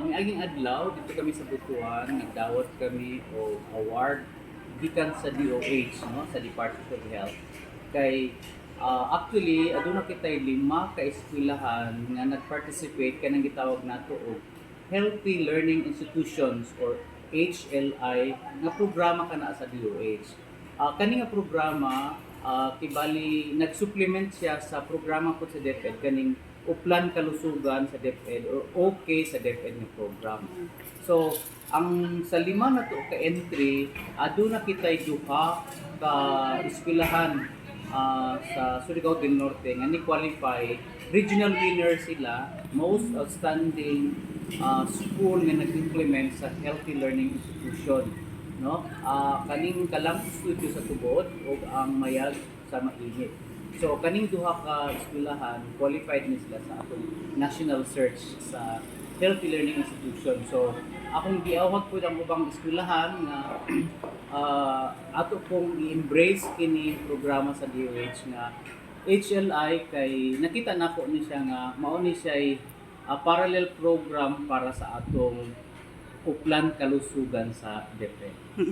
ang aging adlaw dito kami sa Butuan, nagdawat kami o award gikan sa DOH no sa Department of Health kay ah, actually aduna kitay lima ka eskwelahan nga nag-participate kanang gitawag nato og Healthy Learning Institutions or HLI nga programa kana sa DOH. Ah kani nga programa ah, kibali nag-supplement siya sa programa po sa DepEd kaning uplan kalusugan sa DepEd or okay sa DepEd nga program. So, ang sa lima na to ka entry, aduna kitay duha ka eskwelahan ah, sa Surigao del Norte nga ni qualify regional winner sila most outstanding ah, school nga nag-implement sa healthy learning institution no? Ah, kaning kalang studio sa tubod o ang mayag sa mainit so kaning duha ka eskwelahan qualified ni sila sa atong national search sa healthy learning institution so akong giawag po ang ubang eskwelahan nga ah, ato pong i-embrace kini programa sa DOH nga HLI kay nakita nako ni siya nga mao siya parallel program para sa atong uplan kalusugan sa DepEd.